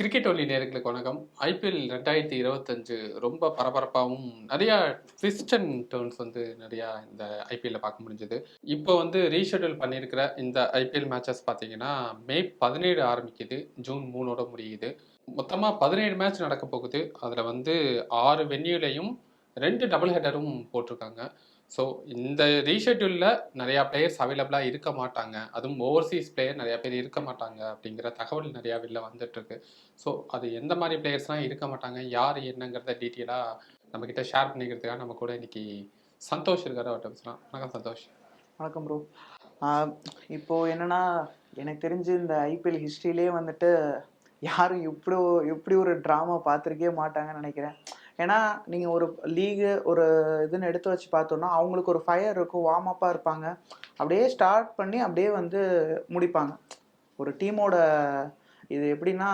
Cricket ஒலி நேர்களுக்கு வணக்கம். ஐபிஎல் ரெண்டாயிரத்தி இருபத்தஞ்சு ரொம்ப பரபரப்பாகவும் நிறையா ட்விஸ்ட் அண்ட் டேர்ன்ஸ் வந்து நிறையா இந்த ஐபிஎல்ல பார்க்க முடிஞ்சது. இப்போ வந்து ரீஷெடியூல் பண்ணியிருக்கிற இந்த ஐபிஎல் மேட்சஸ் பார்த்தீங்கன்னா மே பதினேழு ஆரம்பிக்குது. ஜூன் மூணோட முடியுது. மொத்தமாக பதினேழு மேட்ச் நடக்க போகுது. அதில் வந்து ஆறு வென்யூலையும் ரெண்டு டபுள் ஹெட்டரும் போட்டிருக்காங்க. ஸோ இந்த ரீஷெட்யூலில் நிறையா பிளேயர்ஸ் அவைலபிளாக இருக்க மாட்டாங்க. அதுவும் ஓவர்சீஸ் பிளேயர் நிறையா பேர் இருக்க மாட்டாங்க அப்படிங்கிற தகவல் நிறையா வெளில வந்துட்டுருக்கு ஸோ அது எந்த மாதிரி பிளேயர்ஸ்லாம் இருக்க மாட்டாங்க யார் என்னங்கிறத டீட்டெயிலாக நம்மக்கிட்ட ஷேர் பண்ணிக்கிறதுக்காக நம்ம கூட இன்னைக்கு சந்தோஷ் இருக்காரு அவர்கிட்ட பேசலாம். வணக்கம் சந்தோஷ். வணக்கம் ப்ரோ இப்போ என்னென்னா எனக்கு தெரிஞ்சு இந்த ஐபிஎல் ஹிஸ்ட்ரியிலே வந்துட்டு யாரும் இப்படி இப்படி ஒரு ட்ராமா பார்த்துருக்கே மாட்டாங்கன்னு நினைக்கிறேன். ஏன்னா நீங்கள் ஒரு லீகு ஒரு இதுன்னு எடுத்து வச்சு பார்த்தோன்னா அவங்களுக்கு ஒரு ஃபயர் இருக்கும் வார்ம் அப்பாக இருப்பாங்க. அப்படியே ஸ்டார்ட் பண்ணி அப்படியே வந்து முடிப்பாங்க. ஒரு டீமோட இது எப்படின்னா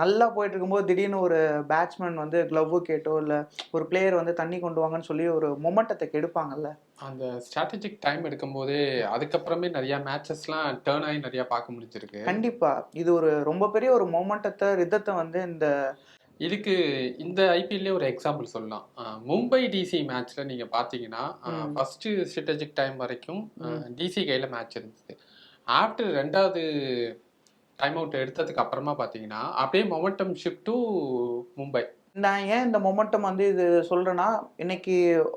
நல்லா போயிட்டு இருக்கும்போது திடீர்னு ஒரு பேட்ஸ்மேன் வந்து க்ளவ்வு கேட்டோ இல்லை ஒரு பிளேயர் வந்து தண்ணி கொண்டு வாங்கன்னு சொல்லி ஒரு மொமெண்டத்தை கெடுப்பாங்கல்ல. அந்த ஸ்ட்ராட்டஜிக் டைம் எடுக்கும்போதே அதுக்கப்புறமே நிறையா மேட்சஸ்லாம் டேர்ன் ஆகி நிறையா பார்க்க முடிஞ்சிருக்கு. கண்டிப்பா. இது ஒரு ரொம்ப பெரிய ஒரு மொமெண்டத்தை ரிதத்தை வந்து இந்த இதுக்கு இந்த ஐபிஎல்லே ஒரு எக்ஸாம்பிள் சொல்லலாம். மும்பை டிசி மேட்ச்ல நீங்க பாத்தீங்கன்னா. ஃபர்ஸ்ட் ஸ்ட்ராட்டஜிக் டைம் வரைக்கும். டிசி கையில மேட்ச் இருந்தது. ஆஃப்டர் ரெண்டாவது டைம் அவுட் எடுத்ததுக்கு அப்புறமா பாத்தீங்கன்னா அப்படியே மொமெண்டம் ஷிஃப்ட் டு மும்பை. நான் ஏன் இந்த மொமெண்டம் வந்து இது சொல்றேன்னா இன்னைக்கு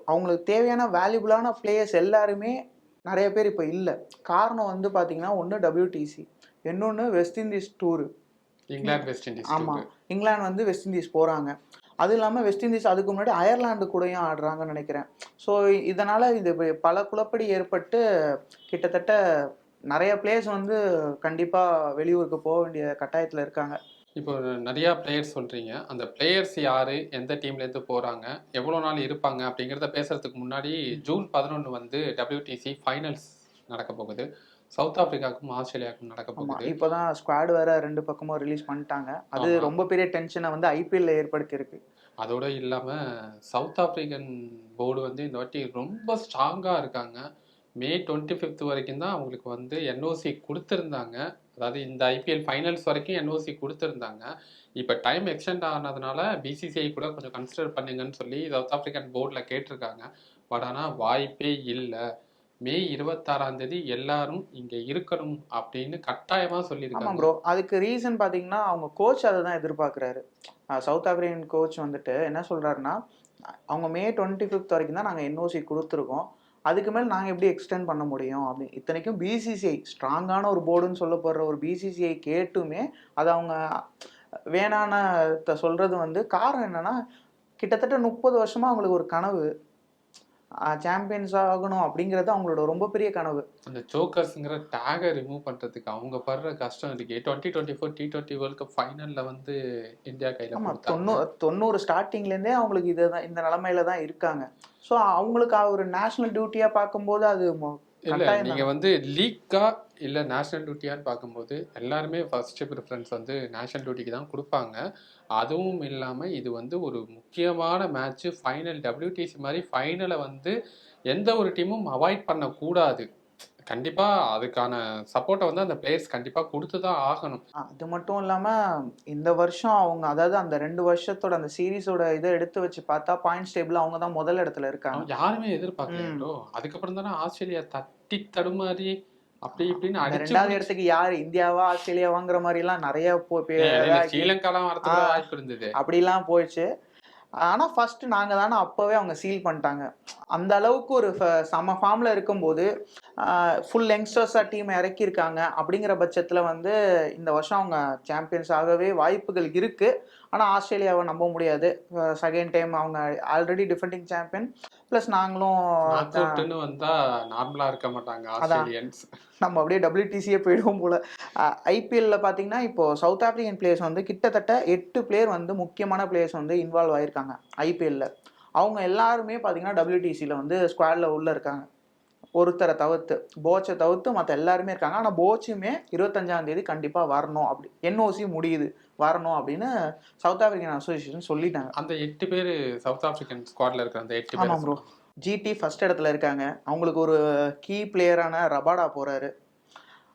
அவங்களுக்கு தேவையான வேல்யூபிளான பிளேயர்ஸ் எல்லாருமே நிறைய பேர் இப்போ இல்லை. காரணம் வந்து பார்த்தீங்கன்னா ஒன்று டபிள்யூடிசி இன்னொன்று West Indies tour England West Indies ஆமாம் இங்கிலாந்து வந்து வெஸ்ட் இண்டீஸ் போகிறாங்க அது இல்லாமல் வெஸ்ட் இண்டீஸ் அதுக்கு முன்னாடி அயர்லாந்து கூடயும் ஆடுறாங்கன்னு நினைக்கிறேன். ஸோ இதனால் இது பல குழப்படி ஏற்பட்டு கிட்டத்தட்ட நிறைய பிளேயர்ஸ் வந்து கண்டிப்பாக வெளியூருக்கு போக வேண்டிய கட்டாயத்தில் இருக்காங்க. இப்போ நிறைய பிளேயர்ஸ் சொல்றீங்க. அந்த பிளேயர்ஸ் யாரு? எந்த டீம்ல இருந்து போறாங்க? எவ்வளவு நாள் இருப்பாங்க? அப்படிங்கிறத பேசுறதுக்கு முன்னாடி ஜூன் பதினொன்று வந்து டபிள்யூடிசி ஃபைனல்ஸ் நடக்க போகுது. சவுத் ஆப்பிரிக்காவுக்கும் ஆஸ்திரேலியாவுக்கும் நடக்க போகுது. இப்போதான் ஸ்குவாட் வேற ரெண்டு பக்கமும் ரிலீஸ் பண்ணிட்டாங்க. அது. ரொம்ப பெரிய டென்ஷனை வந்து ஐபிஎல்ல ஏற்படுத்தி இருக்கு அதோட இல்லாம சவுத் ஆப்பிரிக்கன் போர்டு வந்து இந்த வாட்டி ரொம்ப ஸ்ட்ராங்கா இருக்காங்க. மே டுவெண்ட்டி ஃபிஃப்த் வரைக்கும் தான் அவங்களுக்கு வந்து என்ஓசி கொடுத்துருந்தாங்க. அதாவது இந்த ஐபிஎல் ஃபைனல்ஸ் வரைக்கும் என்ஓசி கொடுத்துருந்தாங்க. இப்போ டைம் எக்ஸ்டெண்ட் ஆனதுனால பிசிசிஐ கூட கொஞ்சம் கன்சிடர் பண்ணுங்கன்னு சொல்லி சவுத் ஆப்பிரிக்கன் போர்டில் கேட்டிருக்காங்க. பட் ஆனால் வாய்ப்பே இல்லை. மே இருபத்தாறாம் தேதி எல்லாரும் இங்கே இருக்கணும் அப்படின்னு கட்டாயமாக சொல்லியிருக்காங்க. ப்ரோ அதுக்கு ரீசன் பாத்தீங்கன்னா அவங்க கோச் அதை தான் எதிர்பார்க்குறாரு. சவுத் ஆப்பிரிக்கன் கோச் வந்துட்டு என்ன சொல்றாருன்னா அவங்க மே டுவெண்ட்டி ஃபிஃப்த் வரைக்கும் தான் நாங்கள் என்ஓசி கொடுத்துருக்கோம். அதுக்கு மேல் நாங்கள் எப்படி எக்ஸ்டெண்ட் பண்ண முடியும்? அப்படின்னு இத்தனைக்கும் பிசிசிஐ ஸ்ட்ராங்கான ஒரு போர்டுன்னு சொல்லப்படுற ஒரு பிசிசிஐ கேட்டுமே அது அவங்க வேணான சொல்றது வந்து காரணம் என்னன்னா கிட்டத்தட்ட முப்பது வருஷமா அவங்களுக்கு ஒரு கனவு. சாம்பியன்ஸ் ஆகணும் அப்படிங்கிறது அவங்களோட ரொம்ப பெரிய கனவு. அந்த சோக்கர்ஸுங்கிற டேகை ரிமூவ் பண்றதுக்கு அவங்க படுற கஷ்டம் இருக்கு. Twenty twenty four T twenty World Cup ஃபைனல்ல வந்து இந்தியா கையில தொண்ணூறு தொண்ணூறு ஸ்டார்டிங்லேருந்தே அவங்களுக்கு இதுதான் இந்த நிலமையில தான் இருக்காங்க. ஸோ அவங்களுக்கு ஒரு நேஷனல் டியூட்டியா பார்க்கும்போது அது இல்ல கட்டாயம் நீங்க வந்து லீக்கா இல்ல நேஷனல் டியூட்டியான்னு பார்க்கும்போது எல்லாருமே ஃபர்ஸ்ட் ப்ரிஃபரன்ஸ் வந்து நேஷனல் டியூட்டிக்கு தான் கொடுப்பாங்க. அதுவும் இல்லாம இது வந்து ஒரு முக்கியமான மேட்ச் ஃபைனல் WTC மாதிரி ஃபைனலை வந்து எந்த ஒரு டீமும் அவாய்ட் பண்ணக்கூடாது. கண்டிப்பா அதுக்கான சப்போர்ட்டை வந்து அந்த பிளேயர்ஸ் கண்டிப்பா கொடுத்து தான் ஆகணும். அது மட்டும் இல்லாம இந்த வருஷம் அவங்க அதாவது அந்த ரெண்டு வருஷத்தோட அந்த சீரீஸோட இதை எடுத்து வச்சு பார்த்தா பாயிண்ட்ஸ் டேபிள் அவங்க தான் முதல் இடத்துல இருக்காங்க. யாருமே எதிர்பார்க்கல. அதுக்கப்புறம் தானே ஆஸ்திரேலியா தட்டி தடுமாறி அப்படி இப்படின்னு ரெண்டாவது இடத்துக்கு யாரு? இந்தியாவா ஆஸ்திரேலியாவாங்கிற மாதிரி எல்லாம் நிறைய ஸ்ரீலங்காலாம் வரதுக்கு ஆ. வாய்ப்பு இருந்தது. அப்படிலாம் போயிடுச்சு. ஆனா ஃபர்ஸ்ட் நாங்க தானே அப்பவே அவங்க சீல் பண்ணிட்டாங்க. அந்த அளவுக்கு ஒரு சம ஃபார்ம்ல இருக்கும்போது ஃபுல் யங்ஸ்டர்ஸா டீம் இறக்கியிருக்காங்க. அப்படிங்கிற பட்சத்துல வந்து இந்த வருஷம் அவங்க சாம்பியன்ஸ் ஆகவே வாய்ப்புகள் இருக்கு. ஆனா ஆஸ்திரேலியாவை நம்ப முடியாது. செகண்ட் டைம் அவங்க ஆல்ரெடி டிஃபெண்டிங் சாம்பியன் ப்ளஸ் நாங்களும் நாக் அவுட்னு வந்தா நார்மலா இருக்க மாட்டாங்க அதான். ஆஸ்திரேலியன்ஸ். நம்ம அப்படியே டபிள்யூடிசியே போயிடுவோம் போல. ஐபிஎல்ல பார்த்தீங்கன்னா இப்போ சவுத் ஆப்பிரிக்கன் பிளேயர்ஸ் வந்து கிட்டத்தட்ட எட்டு பிளேயர் வந்து முக்கியமான பிளேயர்ஸ் வந்து இன்வால்வ் ஆயிருக்காங்க ஐபிஎல்ல அவங்க எல்லாருமே பார்த்தீங்கன்னா டபிள்யூடிசியில் வந்து ஸ்குவாடில் உள்ள இருக்காங்க. ஒருத்தரை தவிர்த்து போச்சை தவிர்த்து மற்ற எல்லாருமே இருக்காங்க. ஆனால் போச்சுமே இருபத்தஞ்சாம் தேதி கண்டிப்பாக வரணும் அப்படி. என்ஓசி முடியுது வரணும் அப்படின்னு சவுத் ஆப்பிரிக்கன் அசோசியேஷன் சொல்லிட்டாங்க. அந்த எட்டு பேர் சவுத் ஆப்பிரிக்கன் ஸ்குவாட்ல இருக்கிற அந்த எட்டு ஆமாம் ப்ரோ ஜிடி ஃபர்ஸ்ட் இடத்துல இருக்காங்க. அவங்களுக்கு ஒரு கீ பிளேயரான ரபாடா போறாரு.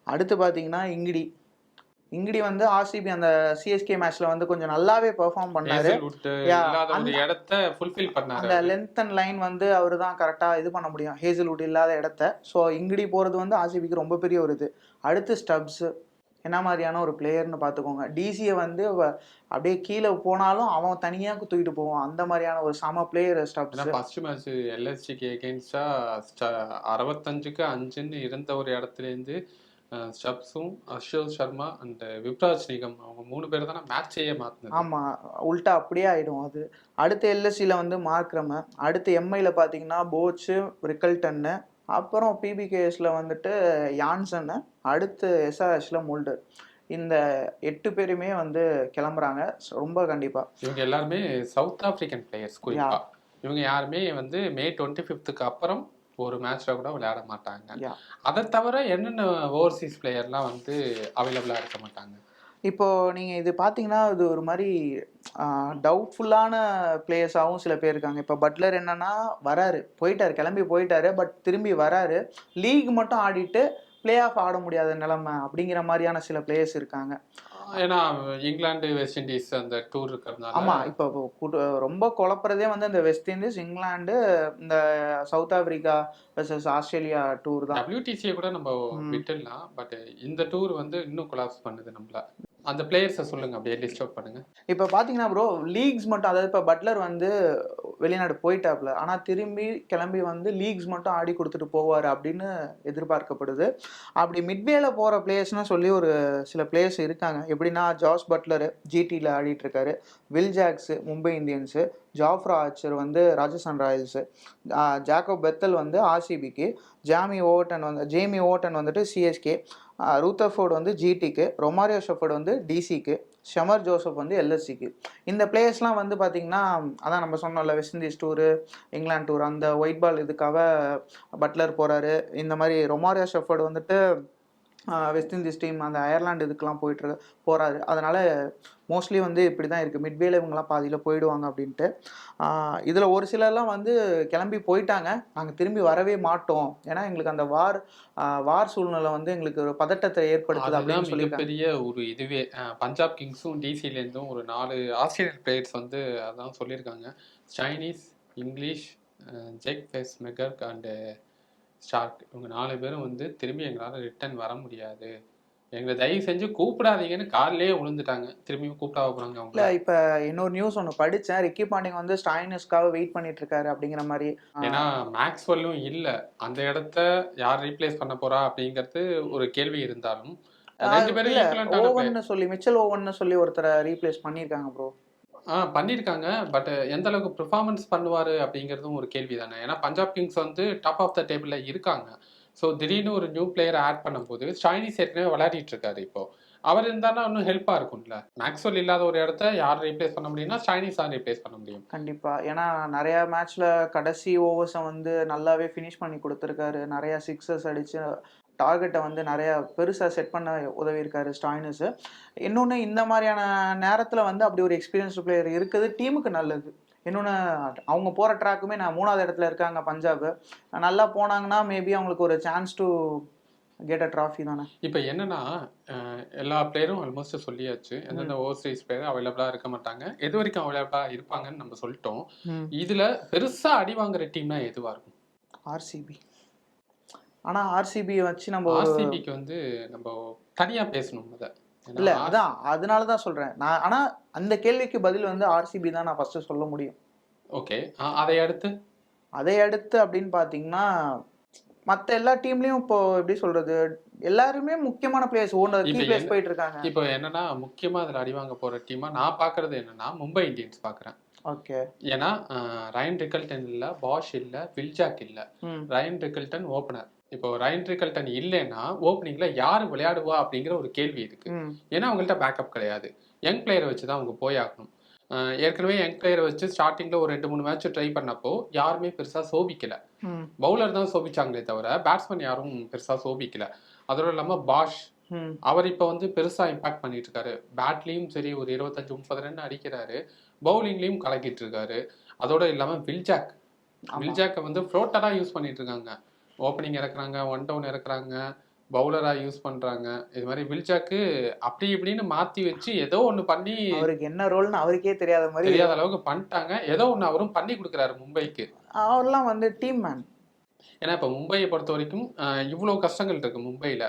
அடுத்து பார்த்தீங்கன்னா இங்கிடி இங்கடி வந்து ஆர்சிபி அந்த சிஎஸ்கே மேட்ச்ல வந்து கொஞ்சம் நல்லாவே பெர்ஃபார்ம் பண்ணாரு. அந்த- லென்த் அண்ட் லைன் வந்து அவர் தான் கரெக்டாக இது பண்ண முடியும். ஹேசல்வுட் இல்லாத இடத்த. ஸோ இங்கடி போகிறது வந்து ஆர்சிபிக்கு ரொம்ப பெரிய ஒரு இது. அடுத்து ஸ்டப்ஸ் என்ன மாதிரியான ஒரு பிளேயர்னு பார்த்துக்கோங்க டிசியை வந்து அப்படியே கீழே போனாலும் அவன் தனியாக தூக்கிட்டு போவான். அந்த மாதிரியான ஒரு சம பிளேயர் ஸ்டப்ஸ் ஃபர்ஸ்ட் மேட்ச் எல்எஸ்சிக்கு எகெயின்ஸ்டா அறுபத்தஞ்சுக்கு அஞ்சுன்னு இருந்த ஒரு இடத்துல ஸ்டப்ஸும் அஷோக் சர்மா அண்ட் விப்ராஜ் நிகம். அவங்க மூணு பேர் தானே மேட்சையே மாத்தினது. ஆமாம் உல்ட்டா அப்படியே ஆயிடும் அது. அடுத்து எல்எஸ்சியில் வந்து மார்க்ரம. அடுத்து எம்ஐல பார்த்தீங்கன்னா போச்சு ரிக்கல்டன்னு அப்புறம் பிபிகேஎஸ்ல வந்துட்டு யான்சன்னு அடுத்து எஸ்ஆர்எஸ்ல முல்டர். இந்த எட்டு பேருமே வந்து கிளம்புறாங்க. ரொம்ப கண்டிப்பா. இவங்க எல்லாருமே சவுத் ஆப்பிரிக்கன் பிளேயர்ஸ் குறிப்பா. இவங்க யாருமே வந்து மே டுவெண்ட்டி ஃபிஃப்த்துக்கு அப்புறம் ஒரு மேட்ச்ல கூட விளையாட மாட்டாங்க. அதை தவிர என்னென்ன ஓவர்சீஸ் பிளேயர்லாம் வந்து அவைலபிளா இருக்க மாட்டாங்க? இப்போ நீங்க இது பார்த்தீங்கன்னா இது ஒரு மாதிரி டவுட்ஃபுல்லான பிளேயர்ஸாகவும் சில பேர் இருக்காங்க. இப்போ பட்லர் என்னன்னா வராரு. போயிட்டாரு கிளம்பி போயிட்டாரு பட் திரும்பி வராரு. லீக் மட்டும் ஆடிட்டு பிளே ஆஃப் ஆட முடியாத நிலைமை அப்படிங்கிற மாதிரியான சில பிளேயர்ஸ் இருக்காங்க. ஏன்னா இங்கிலாந்து வெஸ்ட் இண்டீஸ் அந்த டூர் இருக்கிறதுனால. ஆமா இப்போ ரொம்ப குழப்புறதே வந்து இந்த வெஸ்ட் இண்டீஸ் இங்கிலாந்து இந்த South Africa versus Australia tour தான். WTC கூட நம்ம. விட்டுடலாம் பட் இந்த டூர் வந்து இன்னும் கொலாப்ஸ் பண்ணுது நம்மள. அந்த பிளேயர்ஸை சொல்லுங்க அப்படியே லிஸ்ட் அவுட் பண்ணுங்க. இப்போ பார்த்தீங்கன்னா ப்ரோ லீக்ஸ் மட்டும் அதாவது இப்போ பட்லர் வந்து வெளிநாடு போயிட்டாப்ல ஆனால் திரும்பி கிளம்பி வந்து லீக்ஸ் மட்டும் ஆடி கொடுத்துட்டு போவார் அப்படின்னு எதிர்பார்க்கப்படுது. அப்படி மிட்வேல போகிற பிளேயர்ஸ்னு சொல்லி ஒரு சில பிளேயர்ஸ் இருக்காங்க. எப்படின்னா ஜாஸ் பட்லரு ஜிடியில் ஆடிட்டு இருக்காரு. Will Jacks Mumbai Indians Jofra Archer வந்து ராஜஸ்தான் ராயல்ஸு ஜாக்கோ பெத்தல் வந்து ஆர்சிபிக்கு ஜாமி ஓவர்டன் வந்து ஜேமி ஓவர்டன் வந்துட்டு சிஎஸ்கே ரூத்தர்ஃபோர்டு வந்து ஜிடிக்கு ரொமாரியோ ஷெஃபர்டு வந்து டிசிக்கு ஷமர் ஜோசப் வந்து எல்எஸ்சிக்கு இந்த பிளேயர்ஸ்லாம் வந்து பார்த்திங்கன்னா அதான் நம்ம சொன்னோம்ல West Indies tour England tour அந்த ஒயிட் பால் இதுக்காக பட்லர் போகிறாரு இந்த மாதிரி ரொமாரியோ ஷெஃபர்டு வந்துட்டு வெஸ்ட் இண்டீஸ் டீம் அந்த அயர்லாந்து இதுக்கெலாம் போயிட்டு போகிறாரு அதனால் மோஸ்ட்லி வந்து இப்படி தான் இருக்குது மிட்வேல இவங்கெல்லாம் பாதியில் போயிடுவாங்க அப்படின்ட்டு. இதில் ஒரு சிலர்லாம் வந்து கிளம்பி போயிட்டாங்க. நாங்கள் திரும்பி வரவே மாட்டோம். ஏன்னா எங்களுக்கு அந்த வார் வார் சூழ்நிலை வந்து எங்களுக்கு ஒரு பதட்டத்தை ஏற்படுத்துது அப்படின்னு சொல்லியிருக்காங்க. மிகப்பெரிய ஒரு இதுவே பஞ்சாப் கிங்ஸும் டிசில இருந்தும் ஒரு நாலு ஆஸ்திரேலியன் பிளேயர்ஸ் வந்து அதான் சொல்லியிருக்காங்க. Chinese Inglis Jake Fraser McGurk and Starc இவங்க நாலு பேரும் வந்து திரும்பி எங்களால் ரிட்டர்ன் வர முடியாது. எங்களை தயவு செஞ்சு கூப்பிடாதீங்கன்னு கார்லயே விழுந்துட்டாங்க திரும்பியும் கூப்பிடாம போறாங்க அவங்க இல்லை இப்போ இன்னொரு நியூஸ் ஒன்று படித்தேன் ரிக்கி பாண்டிங் வந்து ஸ்டாயினஸ்க்காக வெயிட் பண்ணிட்டு இருக்காரு அப்படிங்கிற மாதிரி. ஏன்னா மேக்ஸ்வெல்லும் இல்ல. அந்த இடத்த யார் ரீப்ளேஸ் பண்ண போறா அப்படிங்கிறது ஒரு கேள்வி இருந்தாலும் ரெண்டு பேரும். ஓவன்னு சொல்லி மிச்சல் ஓவன்னு சொல்லி ஒருத்தரை ரீப்ளேஸ் பண்ணியிருக்காங்க ப்ரோ ஆ பண்ணியிருக்காங்க பட் எந்த அளவுக்கு பெர்ஃபார்மன்ஸ் பண்ணுவார் அப்படிங்கிறதும் ஒரு கேள்வி தானே ஏன்னா பஞ்சாப் கிங்ஸ் வந்து டாப் ஆஃப் த டேபிளில் இருக்காங்க. ஸோ திடீர்னு ஒரு நியூ பிளேயர் ஆட் பண்ணும்போது ஷைனிஸ் ஏற்கனவே விளையாடிட்டு இருக்காரு இப்போ. அவர் இருந்தாருன்னா இன்னும் ஹெல்ப்பாக இருக்கும்ல. மேக்ஸ்வெல் இல்லாத ஒரு இடத்த யார் ரீப்ளேஸ் பண்ண முடியும்னா ஷைனிஸ் தான் ரீப்ளேஸ் பண்ண முடியும். கண்டிப்பாக ஏன்னா நிறைய மேட்ச்ல கடைசி ஓவர்ஸை வந்து நல்லாவே ஃபினிஷ் பண்ணி கொடுத்துருக்காரு. நிறைய சிக்ஸஸ் அடிச்சு டார்கெட்டை வந்து நிறைய பெருசா செட் பண்ண உதவி இருக்காரு ஸ்டாயினஸ் இன்னொன்று இந்த மாதிரியான நேரத்தில் வந்து அப்படி ஒரு எக்ஸ்பீரியன்ஸ்டு பிளேயர் இருக்குது. டீமுக்கு நல்லது. இன்னொன்று அவங்க போகிற ட்ராக்குமே நான் மூணாவது இடத்துல இருக்காங்க பஞ்சாப். நல்லா போனாங்கன்னா மேபி அவங்களுக்கு ஒரு chance to get a trophy தானே. இப்போ என்னன்னா எல்லா பிளேயரும் ஆல்மோஸ்ட் சொல்லியாச்சு. எந்தெந்த ஓவர்சீஸ் பிளேயர் அவைலபிளா இருக்க மாட்டாங்க. எது வரைக்கும் அவைலபிளா இருப்பாங்கன்னு நம்ம சொல்லிட்டோம். இதுல பெருசா அடி வாங்குற டீம்னா எதுவா இருக்கும்? ஆர்சிபி ஆனால் ஆர்சிபி வச்சு நம்ம ஆர்சிபிக்கு வந்து நம்ம தனியா பேசணும் ஏன்னா இல்ல அதான் அதனால தான் சொல்றேன். நான் ஆனா அந்த கேள்விக்கு பதில் வந்து ஆர்சிபி தான் நான் ஃபர்ஸ்ட் சொல்ல முடியும். ஓகே அதை அடுத்து? அதை அடுத்து அப்படின்னு பாத்தீங்கன்னா மத்த எல்லா டீம்லயும் இப்போ எப்படி சொல்றது எல்லாருமே முக்கியமான பிளேயர்ஸ் ஓனர் கீ பிளேயர்ஸ் போயிட்டு இருக்காங்க. இப்போ என்னன்னா முக்கியமா அதுல அடி வாங்க போற டீமா நான் பாக்குறது என்னன்னா மும்பை இந்தியன்ஸ் பாக்குறேன். ஓகே. ஏன்னா ரயன் ரிக்கல்டன் இல்ல பாஷ் இல்ல வில்ஜாக் இல்ல. ரயன் ரிக்கல்டன் ஓபனர் இப்போ ரயன் ரிக்கல்டன் இல்லைன்னா ஓப்பனிங்ல யாரு விளையாடுவா அப்படிங்கிற ஒரு கேள்வி இருக்கு. ஏன்னா அவங்கள்ட்ட பேக்கப் கிடையாது. யங் பிளேயரை வச்சு தான் அவங்க போய் ஆகணும். அஹ், ஏற்கனவே யங் பிளேயரை வச்சு ஸ்டார்டிங்ல ஒரு ரெண்டு மூணு மேட்ச் ட்ரை பண்ணப்போ யாருமே பெருசா சோபிக்கல. பவுலர் தான் சோபிச்சாங்களே தவிர பேட்ஸ்மேன் யாரும் பெருசா சோபிக்கல. அதோட இல்லாம பாஷ் அவர் இப்போ வந்து பெருசா இம்பாக்ட் பண்ணிட்டு இருக்காரு. பேட்லயும் சரி ஒரு இருபத்தஞ்சு முப்பது ரன் அடிக்கிறாரு. பவுலிங்லயும் கலக்கிட்டு இருக்காரு. அதோட இல்லாம வில்ஜாக். வில்ஜாக்கை வந்து ஃப்ளோட்டரா யூஸ் பண்ணிட்டு இருக்காங்க. ஓப்பனிங் இறக்குறாங்க ஒன் டவுன் இறக்குறாங்க பவுலரா யூஸ் பண்றாங்க. இது மாதிரி வில்ஜாக்கு அப்படி இப்படின்னு மாத்தி வச்சு ஏதோ ஒண்ணு பண்ணி அவருக்கு என்ன ரோல்னு அவருக்கே தெரியாத மாதிரி தெரியாத அளவுக்கு பண்ணிட்டாங்க. ஏதோ ஒண்ணு அவரும் பண்ணி கொடுக்குறாரு மும்பைக்கு. அவர்லாம் வந்து டீம் மேன் ஏன்னா இப்போ மும்பையை பொறுத்த வரைக்கும் ஆஹ், இவ்வளவு கஷ்டங்கள் இருக்கு மும்பையில.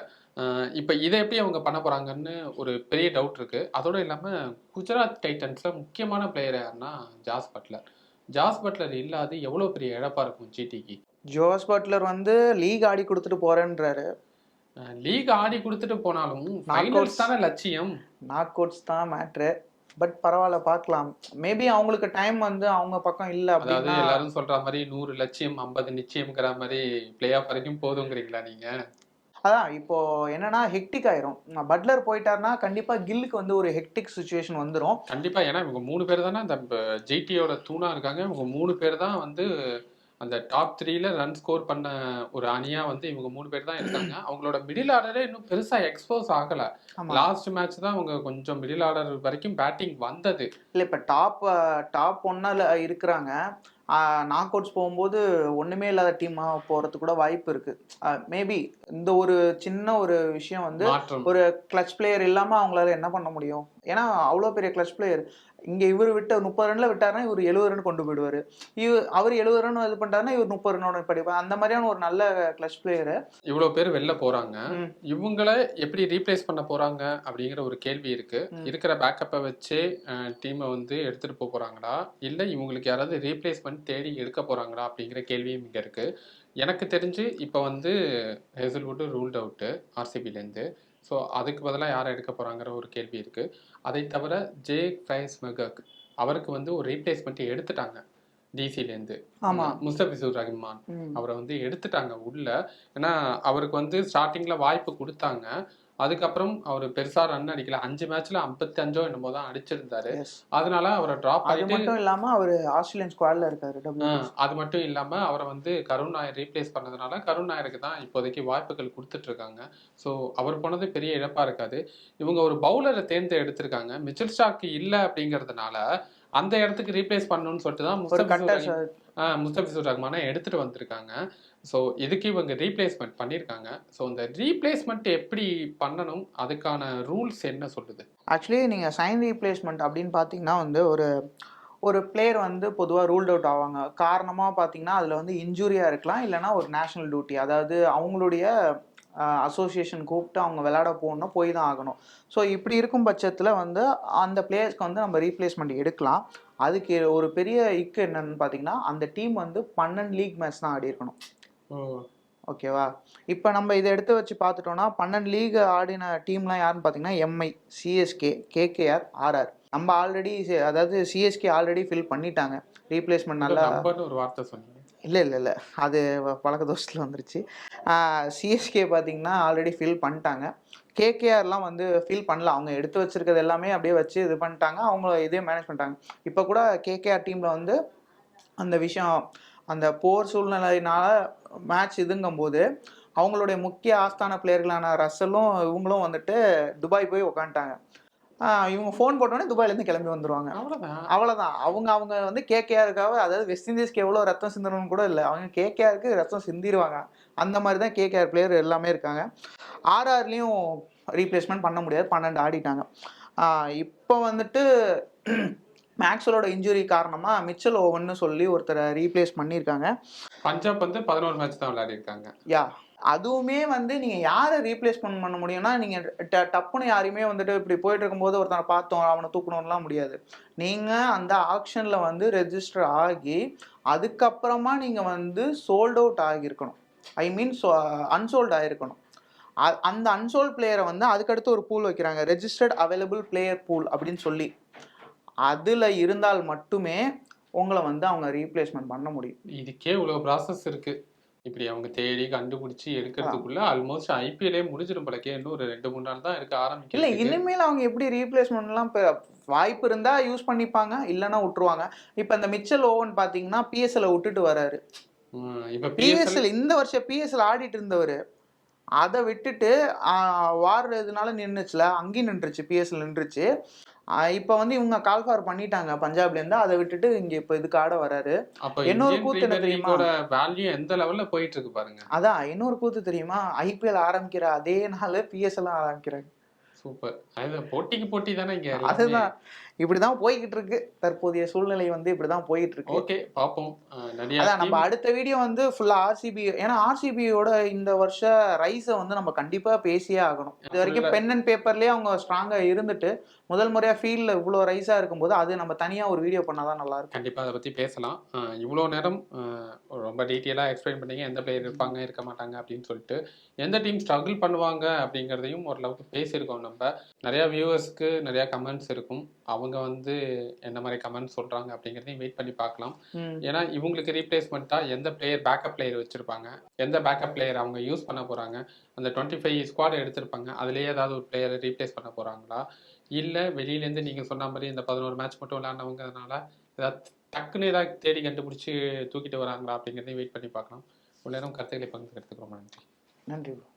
இப்ப இதை எப்படி அவங்க பண்ண போறாங்கன்னு ஒரு பெரிய டவுட் இருக்கு. அதோட இல்லாம குஜராத் டைட்டன்ஸ்ல முக்கியமான பிளேயர் யாருன்னா ஜாஸ் பட்லர். ஜாஸ் பட்லர் இல்லாது எவ்வளவு பெரிய இழப்பா இருக்கும் ஜிடிக்கு ஜோஸ் பட்லர் வந்து லீக் ஆடி கொடுத்துட்டு போறேன்றாரு. லீக் ஆடி கொடுத்துட்டு போனாலும். ஃபைனல்ஸ் தானே லட்சியம். நாக் அவுட்ஸ் தான் மேட்ரு பட் பரவாயில்ல பார்க்கலாம். மேபி அவங்களுக்கு டைம் வந்து அவங்க பக்கம் இல்ல அதாவது எல்லாரும் சொல்ற மாதிரி நூறு லட்சியம் ஐம்பது நிச்சயம்ங்கிற மாதிரி பிளே ஆஃப் வரைக்கும் போதுங்கிறீங்களா நீங்க? அதான் இப்போ என்னன்னா ஹெக்டிக் ஆயிரும். பட்லர் போயிட்டாருன்னா கண்டிப்பா கில்லுக்கு வந்து ஒரு ஹெக்டிக் சுச்சுவேஷன் வந்துரும். கண்டிப்பா ஏன்னா இவங்க மூணு பேர் தானே அந்த ஜிடியோட தூணா இருக்காங்க. இவங்க மூணு பேர் தான் வந்து அந்த டாப் த்ரீல ரன் ஸ்கோர் பண்ண ஒரு அணியா வந்து இவங்க மூணு பேர் தான் இருக்காங்க. அவங்களோட மிடில் ஆர்டரே இன்னும் பெருசா எக்ஸ்போஸ் ஆகல. லாஸ்ட் மேட்ச் தான் அவங்க கொஞ்சம் மிடில் ஆர்டர் வரைக்கும் பேட்டிங் வந்தது. இல்ல இப்ப டாப் டாப் ஒன்னால இருக்கிறாங்க. நாக் அவுட்ஸ் போகும்போது ஒண்ணுமே இல்லாத டீமா போறது கூட வாய்ப்பு இருக்கு. மேபி இந்த ஒரு சின்ன ஒரு விஷயம் வந்து ஒரு கிளச் பிளேயர் இல்லாம அவங்களால என்ன பண்ண முடியும்? ஏன்னா அவ்வளோ பெரிய கிளச் பிளேயர் இங்க இவர் விட்ட முப்பது ரன்ல விட்டாருன்னா இவர் எழுபது ரன் கொண்டு போயிடுவாரு. இவர் அவர் எழுபது ரன் இது பண்ணிட்டாருன்னா இவர் முப்பது ரன்னோட படிப்பார். அந்த மாதிரியான ஒரு நல்ல கிளச் பிளேயர் இவ்வளவு பேர் வெளில போறாங்க. இவங்கள எப்படி ரீப்ளேஸ் பண்ண போறாங்க அப்படிங்கிற ஒரு கேள்வி இருக்கு. ம். இருக்கிற பேக்கப்பை வச்சு டீமை வந்து எடுத்துட்டு போக போறாங்களா? இல்ல இவங்களுக்கு யாராவது ரீப்ளேஸ்மெண்ட் தேடி எடுக்க போறாங்களா அப்படிங்கிற கேள்வியும் இங்க இருக்கு. எனக்கு தெரிஞ்சு இப்போ வந்து ஹேசல்வுட் ரூல்ட் அவுட்டு ஆர்சிபிலேருந்து ஸோ அதுக்கு பதிலாக யாரை எடுக்க போறாங்கிற ஒரு கேள்வி இருக்கு. அதை தவிர ஜே ஃப்ரைஸ் மெகக் அவருக்கு வந்து ஒரு ரீப்ளேஸ்மெண்ட் எடுத்துட்டாங்க. டிசிலேருந்து ஆமா. முஸ்தபிசூர் ரஹ்மான். அவரை வந்து எடுத்துட்டாங்க உள்ள. ஏன்னா அவருக்கு வந்து ஸ்டார்டிங்ல வாய்ப்பு கொடுத்தாங்க. அதுக்கப்புறம் அவர் பெருசா ரன் அடிக்கல. அஞ்சு மேட்ச்ல ஐம்பத்தி அஞ்சோ என்னமோ தான் அடிச்சிருந்தாரு. அதனால அவரை டிராப் அது மட்டும் இல்லாம அவரு ஆஸ்திரேலியன் ஸ்குவாட்ல இருக்காரு அது மட்டும் இல்லாம அவரை வந்து கருண் நாயர் ரீப்ளேஸ் பண்ணதுனால கருண் நாயருக்கு தான் இப்போதைக்கு வாய்ப்புகள் கொடுத்துட்டு இருக்காங்க. ஸோ அவர் போனது பெரிய இழப்பா இருக்காது. இவங்க ஒரு பவுலரை தேர்ந்து எடுத்திருக்காங்க மிச்சல் ஸ்டாக் இல்ல அப்படிங்கறதுனால அந்த இடத்துக்கு ரீப்ளேஸ் பண்ணணும்னு சொல்லிட்டு தான் முஸ்தபிசூர் ரஹ்மானை எடுத்துகிட்டு வந்திருக்காங்க. ஸோ இதுக்கு இவங்க ரீப்ளேஸ்மெண்ட் பண்ணியிருக்காங்க. ஸோ இந்த ரீப்ளேஸ்மெண்ட் எப்படி பண்ணணும்? அதுக்கான ரூல்ஸ் என்ன சொல்லுது? ஆக்சுவலி நீங்கள் சைன் ரீப்ளேஸ்மெண்ட் அப்படின்னு பார்த்தீங்கன்னா வந்து ஒரு ஒரு பிளேயர் வந்து பொதுவாக ரூல்ட் அவுட் ஆவாங்க. காரணமாக பார்த்தீங்கன்னா அதில் வந்து இன்ஜூரியாக இருக்கலாம் இல்லைன்னா ஒரு நேஷனல் டியூட்டி அதாவது அவங்களுடைய அசோசியேஷன் கூப்பிட்டு அவங்க விளையாட போகணும்னா போய் தான் ஆகணும். ஸோ இப்படி இருக்கும் பட்சத்தில் வந்து அந்த பிளேயர்ஸ்க்கு வந்து நம்ம ரீப்ளேஸ்மெண்ட் எடுக்கலாம். அதுக்கு ஒரு பெரிய இக்கு என்னன்னு பார்த்தீங்கன்னா அந்த டீம் வந்து பன்னெண்டு லீக் மேட்ச் தான் ஆடி இருக்கணும். ஓகேவா இப்போ நம்ம இதை எடுத்து வச்சு பார்த்துட்டோம்னா பன்னெண்டு லீக் ஆடின டீம்லாம் யாருன்னு பார்த்தீங்கன்னா எம்ஐ சிஎஸ்கே கேகேஆர் ஆர்ஆர் நம்ம ஆல்ரெடி அதாவது சிஎஸ்கே ஆல்ரெடி ஃபில் பண்ணிட்டாங்க. ரீப்ளேஸ்மெண்ட் நல்லா ஒரு வார்த்தை சொன்னீங்க. இல்லை இல்லை இல்லை. அது வ- பழக்க தோஷத்தில் வந்துருச்சு. சிஎஸ்கே பார்த்தீங்கன்னா ஆல்ரெடி ஃபில் பண்ணிட்டாங்க. கேகேஆர்லாம் வந்து ஃபில் பண்ணல. அவங்க எடுத்து வச்சுருக்கிறது எல்லாமே அப்படியே வச்சு இது பண்ணிட்டாங்க. அவங்க இதே மேனேஜ் பண்ணிட்டாங்க. இப்போ கூட கேகேஆர் டீமில் வந்து அந்த விஷயம் அந்த போர் சூழ்நிலையினால மேட்ச் இதுங்கும்போது அவங்களுடைய முக்கிய ஆஸ்தான பிளேயர்களான ரசலும் இவங்களும் வந்துட்டு துபாய் போய் உக்காந்துட்டாங்க. இவங்க ஃபோன் போட்டோன்னே துபாயிலேருந்து கிளம்பி வந்துருவாங்க. அவ்வளவுதான்? அவ்வளவுதான். அவங்க அவங்க வந்து கேகேஆருக்காக அதாவது வெஸ்ட் இண்டீஸ்க்கு எவ்வளோ ரத்தம் சிந்தணும்னு கூட இல்லை. அவங்க கேகேஆருக்கு ரத்தம் சிந்திடுவாங்க அந்த மாதிரி தான் கேகேஆர் பிளேயர் எல்லாமே இருக்காங்க. ஆர்ஆர்லேயும் ரீப்ளேஸ்மெண்ட் பண்ண முடியாது. பன்னெண்டு ஆடிட்டாங்க. இப்போ வந்துட்டு மேக்ஸ்வலோட இன்ஜுரி காரணமாக மிச்சல் ஓவன்னு சொல்லி ஒருத்தரை ரீப்ளேஸ் பண்ணியிருக்காங்க. பஞ்சாப் வந்து பதினோரு மேட்ச் தான் விளையாடி இருக்காங்க யா அதுவுமே வந்து நீங்கள் யாரை ரீப்ளேஸ்மெண்ட் பண்ண முடியும்னா நீங்கள் ட டப்புன்னு யாரையுமே வந்துட்டு இப்படி போயிட்டு இருக்கும்போது ஒருத்தனை பார்த்தோம் அவனை தூக்கணும்லாம் முடியாது. நீங்கள் அந்த ஆக்ஷனில் வந்து ரெஜிஸ்டர் ஆகி அதுக்கப்புறமா நீங்கள் வந்து சோல்ட் அவுட் ஆகியிருக்கணும். ஐ மீன் சோ அன்சோல்ட் ஆகிருக்கணும் அந்த அன்சோல்ட் பிளேயரை வந்து அதுக்கடுத்து ஒரு பூல் வைக்கிறாங்க. ரெஜிஸ்டர்ட் அவைலபிள் பிளேயர் பூல் அப்படின்னு சொல்லி. அதில் இருந்தால் மட்டுமே உங்களை வந்து அவங்க ரீப்ளேஸ்மெண்ட் பண்ண முடியும். இதுக்கே இவ்வளோ ப்ராசஸ் இருக்குது இப்படி அவங்க தேடி கண்டுபிடிச்சு எடுக்கிறதுக்குள்ள ஆல்மோஸ்ட் ஐபிஎல்லே முடிஞ்சிடும் போலக்கே. இன்னும் ஒரு ரெண்டு மூணு நாள் தான் இருக்க இல்ல ஆரம்பிக்கல இனிமேல் அவங்க எப்படி ரீப்ளேஸ்மெண்ட்லாம் இப்போ வாய்ப்பு இருந்தா யூஸ் பண்ணிப்பாங்க இல்லைன்னா விட்டுருவாங்க. இப்போ இந்த மிச்சல் ஓவன் பாத்தீங்கன்னா பிஎஸ்எல் விட்டுட்டு வராரு. இப்ப பிஎஸ்எல் இந்த வருஷம் பிஎஸ்எல் ஆடிட்டு இருந்தவர். அதை விட்டுட்டு வார் இதனால நின்றுச்சுல அங்கேயும் நின்றுச்சு பிஎஸ்எல் நின்றுச்சு. இப்போ வந்து இவங்க கால் ஃபார் பண்ணிட்டாங்க. பஞ்சாப்ல இருந்து அதை விட்டுட்டு இங்க இப்போ இதுக்கு ஆட வராரு இன்னொரு கூத்து என்ன தெரியுமா? வேல்யூ எந்த லெவல்ல போயிட்டு இருக்கு பாருங்க. அதான் இன்னொரு கூத்து தெரியுமா? ஐபிஎல் ஆரம்பிக்கிற அதே நாள் பிஎஸ்எல் ஆரம்பிக்கிறாங்க சூப்பர். அது போட்டிக்கு போட்டி தானே இங்க. அதுதான். இப்படிதான் போய்கிட்டு இருக்கு. தற்போதைய சூழ்நிலை வந்து இப்படிதான் போயிட்டு இருக்கு. ஓகே பாப்போம் அதான் நம்ம அடுத்த வீடியோ வந்து ஃபுல்லா ஆர்சிபி ஏன்னா ஆர்சிபியோட இந்த வருஷ ரைஸை வந்து நம்ம கண்டிப்பா பேசியே ஆகணும். இது வரைக்கும் பென் அண்ட் பேப்பர்லயே அவங்க ஸ்ட்ராங்கா இருந்துட்டு முதல் முறையா ஃபீல்ட்ல இவ்வளவு ரைஸா இருக்கும்போது அது நம்ம தனியா ஒரு வீடியோ பண்ணாதான் நல்லா இருக்கும் கண்டிப்பா அதை பத்தி பேசலாம். இவ்வளோ நேரம் ரொம்ப டீட்டெயிலாக எக்ஸ்பிளைன் பண்ணீங்க. எந்த பிளேயர் இருப்பாங்க இருக்க மாட்டாங்க அப்படின்னு சொல்லிட்டு எந்த டீம் ஸ்ட்ரகிள் பண்ணுவாங்க அப்படிங்கிறதையும் ஓரளவுக்கு பேசியிருக்கோம் நம்ம. நிறைய வியூவர்ஸ்க்கு நிறைய கமெண்ட்ஸ் இருக்கும். அவங்க வந்து என்ன மாதிரி கமெண்ட்ஸ் சொல்றாங்க அப்படிங்கிறதையும் வெயிட் பண்ணி பார்க்கலாம். ஏன்னா இவங்களுக்கு ரீப்ளேஸ்மெண்ட்டாக எந்த பிளேயர் பேக்கப் பிளேயர் வச்சிருப்பாங்க? எந்த பேக்கப் பிளேயர் அவங்க யூஸ் பண்ண போறாங்க? அந்த டுவெண்ட்டி ஃபைவ் ஸ்குவாட் எடுத்திருப்பாங்க. அதுலேயே ஏதாவது ஒரு பிளேயரை ரீப்ளேஸ் பண்ண போறாங்களா? இல்லை வெளியிலேருந்து நீங்கள் சொன்ன மாதிரி இந்த பதினோரு மேட்ச் மட்டும் விளையாண்டவங்கிறதுனால ஏதாவது டக்குன்னு ஏதாவது தேடி கண்டுபிடிச்சி தூக்கிட்டு வராங்களா அப்படிங்கிறதையும் வெயிட் பண்ணி பார்க்கலாம் உள்ள நேரம் கருத்துக்களை பகிர்ந்துக்கிறதுக்கு ரொம்ப நன்றி நன்றி.